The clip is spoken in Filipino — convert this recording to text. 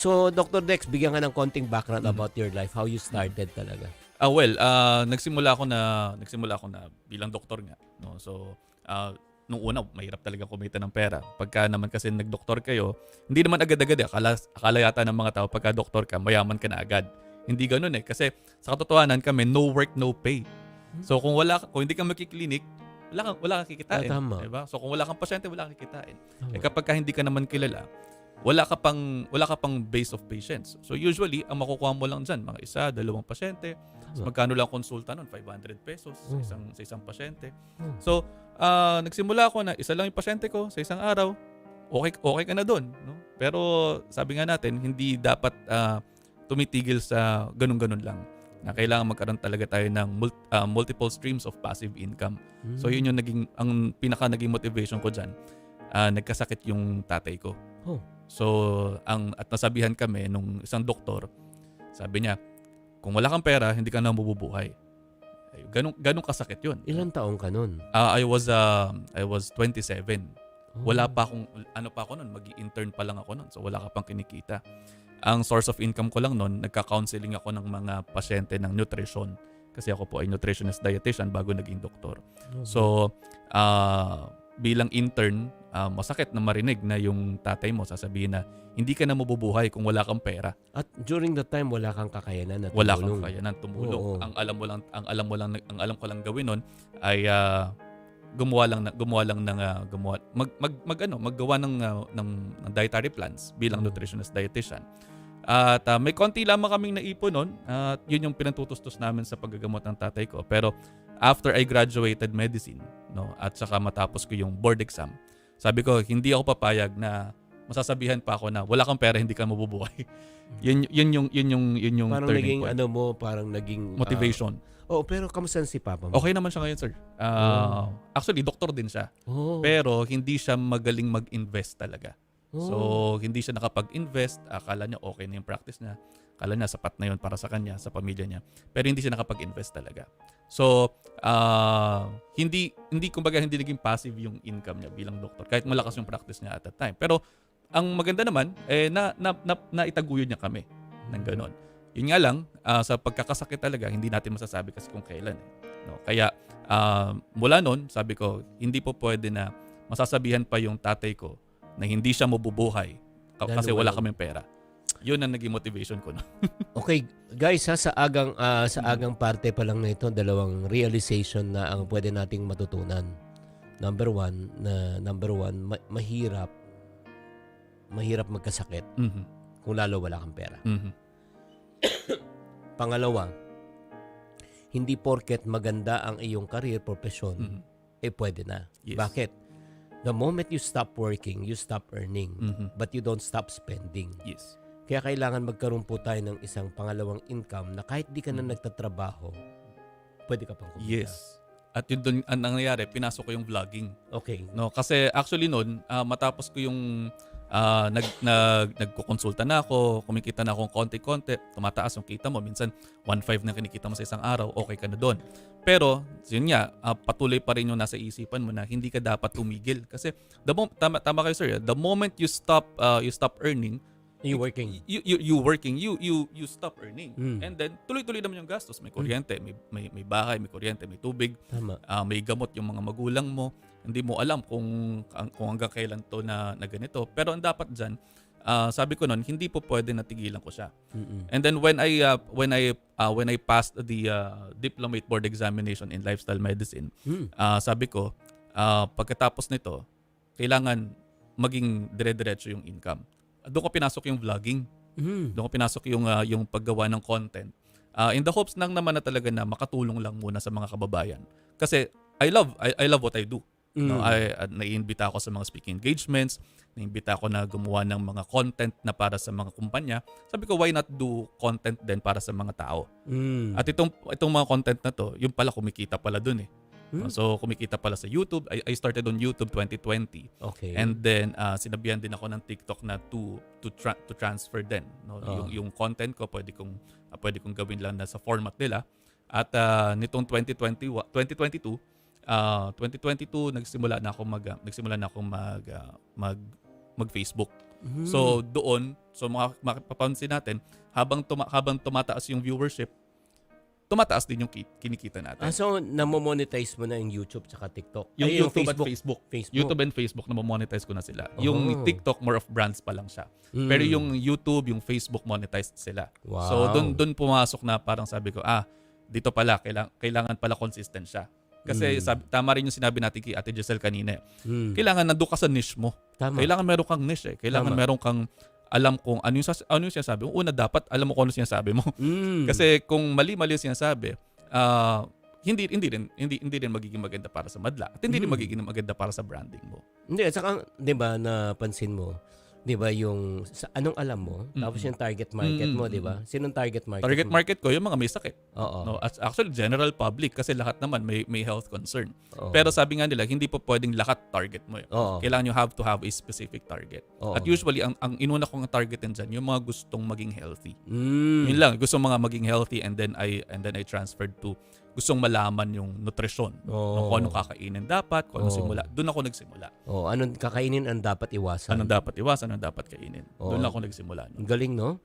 So, Dr. Dex, bigyan ka ng konting background Mhm. about your life, how you started talaga. Ah well, ah nagsimula ako na nagsimula ako na bilang doktor nga, no. So, ah nung una mahirap talaga kumita ng pera. Pagka naman kasi nagdoktor kayo, hindi naman agad-agad eh. Akala, akala yata ng mga tao pagka doktor ka, mayaman ka na agad. Hindi ganoon eh kasi sa katotohanan kami no work no pay. So kung wala kung hindi ka magki-clinic, wala kang wala kang kikitain, Ah, tama. 'di ba? So kung wala kang pasyente, wala kang kikitain. Tama. Eh kapag ka hindi ka naman kilala, wala ka pang wala ka pang base of patients. So usually ang makukuha mo lang diyan mga isa, dalawang pasyente. So, magkano lang konsulta nun? 500 pesos sa Hmm. isang sa isang pasyente. Hmm. So ah, nagsimula ako na isa lang yung pasyente ko sa isang araw. Okay okay ka na doon, no? Pero sabi nga natin, hindi dapat ah, tumitigil sa ganun-ganun lang. Na kailangan magkaroon talaga tayo ng mul- ah, multiple streams of passive income. So yun yung naging ang pinaka naging motivation ko diyan. nagkasakit yung tatay ko. Oh. So ang at nasabihan kami nung isang doktor, sabi niya, kung wala kang pera, hindi ka na mabubuhay. Ay, ganun ganun kasakit 'yun. Ilang taong ka nun? Ah, I was uh, I was 27. Oh. Wala pa akong ano pa ako noon, magi-intern pa lang ako noon. So wala ka pang kinikita. Ang source of income ko lang noon, nagka-counseling ako ng mga pasyente ng nutrition kasi ako po ay nutritionist dietitian bago naging doktor. Oh. So, ah, bilang intern, ah, masakit na marinig na yung tatay mo sasabihin na hindi ka na mabubuhay kung wala kang pera. At during that time, wala kang kakayanan na Wala kang tumulong. kayanan tumulong. Oo. Ang alam mo lang ang alam mo lang ang alam ko lang gawin noon ay ah, gumawa lang na, gumawa lang ng ah, gumawa mag, mag, mag ano, maggawa ng, ah, ng ng dietary plans bilang Mm. nutritionist dietitian. At ah, may konti lamang kaming naipon noon at yun yung pinatutustos namin sa paggagamot ng tatay ko. Pero after I graduated medicine, no, at saka matapos ko yung board exam, sabi ko hindi ako papayag na masasabihan pa ako na wala kang pera hindi ka mabubuhay. yun yun yung yun yung yun yung Parang turning naging point. ano mo, parang naging... ah, motivation. oh, pero kamusta si Papa mo? Okay naman siya ngayon, sir. Ah, Actually, doktor din siya. Oh. Pero hindi siya magaling mag-invest talaga. Oh. So, hindi siya nakapag-invest. Akala niya okay na yung practice niya. Akala niya sapat na yun para sa kanya, sa pamilya niya. Pero hindi siya nakapag-invest talaga. So, ah, hindi, hindi, kumbaga, hindi naging passive yung income niya bilang doktor. Kahit malakas yung practice niya at that time. Pero, ang maganda naman, eh, na, na, na, naitaguyod niya kami ng ganon. Yun nga lang, ah, sa pagkakasakit talaga, hindi natin masasabi kasi kung kailan. Eh. No? Kaya, ah, mula noon, sabi ko, hindi po pwede na masasabihan pa yung tatay ko na hindi siya mabubuhay kasi wala kaming pera. Yun ang naging motivation ko. No? Okay, guys, ha, sa agang ah, sa Mm. agang parte pa lang na ito, dalawang realization na ang pwede nating matutunan. Number one, na number one, ma- mahirap mahirap magkasakit Mhm. kung lalo wala kang pera. Mhm. Pangalawa, hindi porket maganda ang iyong career, profession, Mhm. eh pwede na. Yes. Bakit? The moment you stop working, you stop earning, Mhm. but you don't stop spending. Yes. Kaya kailangan magkaroon po tayo ng isang pangalawang income na kahit di ka na Mm. nagtatrabaho, pwede ka pang kumita. Yes. At yun dun, ang nangyayari, pinasok ko yung vlogging. Okay. No, kasi actually noon, ah, matapos ko yung ah, nag, nag, nagkukonsulta na ako, kumikita na akong konti-konti, tumataas yung kita mo. Minsan, 1.5 na kinikita mo sa isang araw, okay ka na doon. Pero, yun nga, ah, patuloy pa rin yung nasa isipan mo na hindi ka dapat tumigil. Kasi, the mo- tama, tama kayo sir, ah, the moment you stop ah, you stop earning, You working. you, you, you working, you, you, you stop earning. Mm. And then, tuloy-tuloy naman yung gastos. May kuryente, may, may, may bahay, may kuryente, may tubig, Tama. ah, may gamot yung mga magulang mo. Hindi mo alam kung kung hanggang kailan to na, na ganito. Pero ang dapat diyan, sabi ko noon, hindi po pwede na tigilan ko siya. Mm-mm. And then when I uh, when I uh, when I passed the uh, diplomate board examination in lifestyle medicine, Mm. ah, sabi ko, ah, pagkatapos nito, kailangan maging dire-diretso yung income. Doon ko pinasok yung vlogging. Mm. Doon ko pinasok yung ah, yung paggawa ng content. Ah, in the hopes lang naman na talaga na makatulong lang muna sa mga kababayan. Kasi I love I, I love what I do. No, Mm. I uh, naiimbita ako sa mga speaking engagements, naiimbita ako na gumawa ng mga content na para sa mga kumpanya. Sabi ko why not do content din para sa mga tao? Mm. At itong itong mga content na to, yung pala kumikita pala dun eh. Hmm? So kumikita pala sa YouTube. I, I started on YouTube 2020. okay. And then uh, sinabihan din ako ng TikTok na to to tra- to transfer din no Oh. yung yung content ko pwede kong uh, pwede kong gawin lang na sa format nila. At uh, nitong 2020 2022 uh, 2022 nagsimula na ako mag uh, nagsimula na ako mag uh, mag mag Facebook. Hmm. So doon, so mga mapapansin natin, habang tuma- habang tumataas yung viewership, tumataas din yung ki- kinikita natin. Ah, so, namo-monetize mo na yung YouTube tsaka TikTok? yung Ay, YouTube at Facebook. Facebook. YouTube and Facebook na monetize ko na sila. Oh. Yung TikTok more of brands pa lang siya. Mm. Pero yung YouTube, yung Facebook monetized sila. Wow. So doon doon pumasok na parang sabi ko, ah, dito pala kailangan kailangan pala consistent siya. Kasi Mm. sabi, tama rin yung sinabi natin kay Ate Giselle kanina. Mm. Kailangan nandoon ka sa niche mo. Tama. Kailangan meron kang niche eh. Kailangan Tama. meron kang alam kung ano yung, sas- ano yung sinasabi mo. Una, dapat alam mo kung ano sinasabi mo. Mm. Kasi kung mali-mali yung sinasabi, ah, hindi hindi rin hindi hindi rin magiging maganda para sa madla at hindi rin Mm. magiging maganda para sa branding mo. Hindi, at saka, di ba, napansin mo, di ba, yung, sa, anong alam mo, Mm. tapos yung target market mo, Mm, di ba? Sinong target market Target mo? market ko yung mga may sakit. Oo. No, as actually general public kasi lahat naman may may health concern. Oo. Pero sabi nga nila, hindi po pwedeng lahat target mo. Eh. Oo. Kailangan you have to have a specific target. Oo. At usually ang ang inuna kong targetin diyan yung mga gustong maging healthy. Mm. Yun lang, gustong mga maging healthy and then I and then I transferred to gustong malaman yung nutrition. Oo. No, kung anong kakainin dapat, kung anong Oo. simula. Doon ako nagsimula. Oh, anong kakainin ang dapat iwasan? Anong dapat iwasan, anong dapat kainin. Oo. Doon ako nagsimula. No? Galing, no?